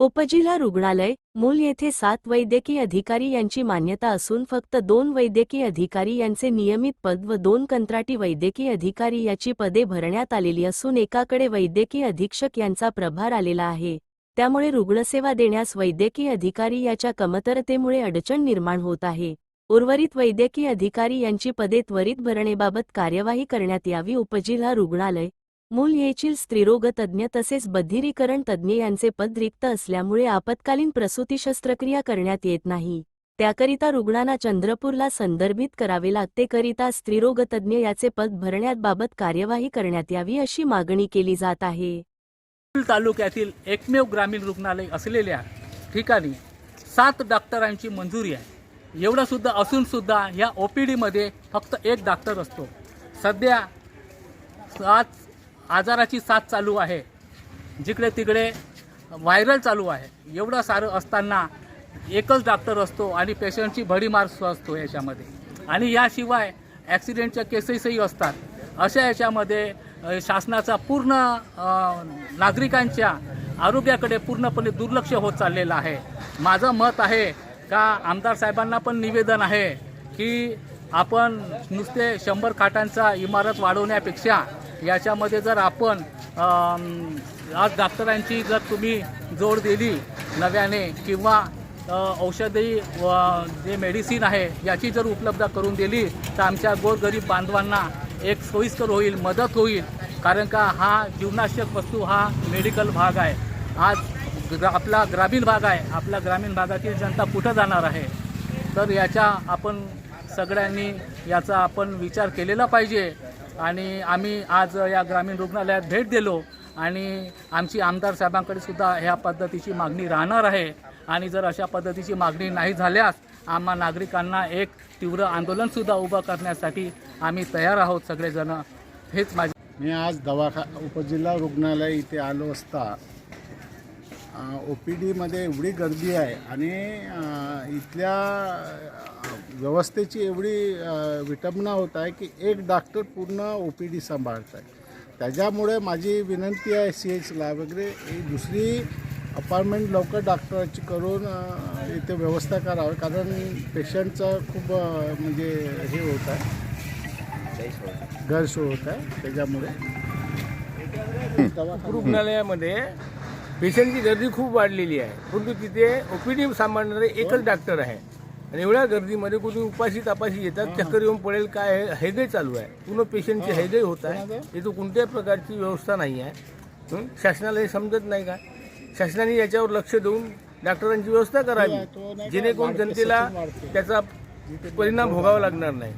उपजिल्हा रुग्णालय मूल येथे सात वैद्यकीय अधिकारी यांची मान्यता असून फक्त दोन वैद्यकीय अधिकारी यांचे नियमित पद व दोन कंत्राटी वैद्यकीय अधिकारी याची पदे भरण्यात आलेली असून एकाकडे वैद्यकीय अधीक्षक यांचा प्रभार आलेला आहे. त्यामुळे रुग्णसेवा देण्यास वैद्यकीय अधिकारी याच्या कमतरतेमुळे अडचण निर्माण होत आहे. उर्वरित वैद्यकीय अधिकारी यांची पदे त्वरित भरणेबाबत कार्यवाही करण्यात यावी उपजिल्हा रुग्णालय मूल येथील स्त्रीरोग तज्ज्ञ तसेच बधिरीकरण तज्ज्ञ यांचे पद रिक्त असल्यामुळे आपत्कालीन प्रसूती शस्त्रक्रिया करण्यात येत नाही. त्याकरिता रुग्णांना चंद्रपूरला संदर्भित करावे लागतेकरिता स्त्रीरोग तज्ज्ञ याचे पद भरण्याबाबत कार्यवाही करण्यात यावी अशी मागणी केली जात आहे. पूल तालुक्यातील एकमेव ग्रामीण रुग्णालय असलेल्या ठिकाणी सात डॉक्टरांची मंजुरी आहे. एवढं सुद्धा असून सुद्धा या ओ पी डीमध्ये फक्त एक डॉक्टर असतो. सध्या सात आजाराची साथ चालू आहे. जिकडे तिकडे व्हायरल चालू आहे. एवढं सारं असताना एकच डॉक्टर असतो आणि पेशंटची भडीमार असतो याच्यामध्ये. आणि याशिवाय ॲक्सिडेंटच्या केसेसही असतात. अशा याच्यामध्ये शासनाचा पूर्ण नागरिकांच्या आरोग्याकडे पूर्णपणे दुर्लक्ष होत चाललेलं आहे. माझं मत आहे का आमदार साहेबांना पण निवेदन आहे की आपण नुसते शंभर खाटांचा इमारत वाढवण्यापेक्षा याच्यामध्ये जर आपण आज डॉक्टरांची जर तुम्ही जोड दिली नव्याने किंवा औषधी व जे मेडिसिन आहे याची जर उपलब्ध करून दिली तर आमच्या गोरगरीब बांधवांना एक सोयीस्कर होईल मदत होईल. कारण का हा जीवनाशक वस्तू हा मेडिकल भाग आहे. आज ग्रा आपला ग्रामीण भाग आहे. आपल्या ग्रामीण भागातील जनता कुठं जाणार आहे? तर याच्या आपण सगळ्यांनी याचा आपण विचार केलेला पाहिजे. आणि आम्ही आज या ग्रामीण रुग्णालयात भेट दिलो आणि आमची आमदार साहेबांकडे सुद्धा ह्या पद्धतीची मागणी राहणार आहे. आणि जर अशा पद्धतीची मागणी नाही झाल्यास आम्हा नागरिकांना एक तीव्र आंदोलनसुद्धा उभं करण्यासाठी आम्ही तयार आहोत सगळेजण. हेच माझे मी आज दवाखा उपजिल्हा रुग्णालय इथे आलो असता ओ पी डीमध्ये एवढी गर्दी आहे आणि इथल्या व्यवस्थेची एवढी विटंबना होत आहे की एक डॉक्टर पूर्ण ओ पी डी सांभाळत आहे त्याच्यामुळे माझी विनंती आहे सी एचला वगैरे दुसरी अपार्टमेंट लवकर डॉक्टराची करून इथे व्यवस्था करावी कारण पेशंटचं खूप म्हणजे हे होत आहे. गैरसोय होत आहे त्याच्यामुळे. रुग्णालयामध्ये पेशंटची गर्दी खूप वाढलेली आहे. परंतु तिथे ओ पी डी सांभाळणारे एकच डॉक्टर आहे. आणि एवढ्या गर्दीमध्ये कोणी उपाशी तापाशी येतात चक्कर येऊन पडेल काय हैगय चालू आहे. पूर्ण पेशंटची हैगय होत आहे. इथं कोणत्याही प्रकारची व्यवस्था नाही आहे? शासनाला हे समजत नाही का? शासनाने याच्यावर लक्ष देऊन डॉक्टरांची व्यवस्था करावी. जेणेकरून जनतेला त्याचा परिणाम भोगावा लागणार नाही.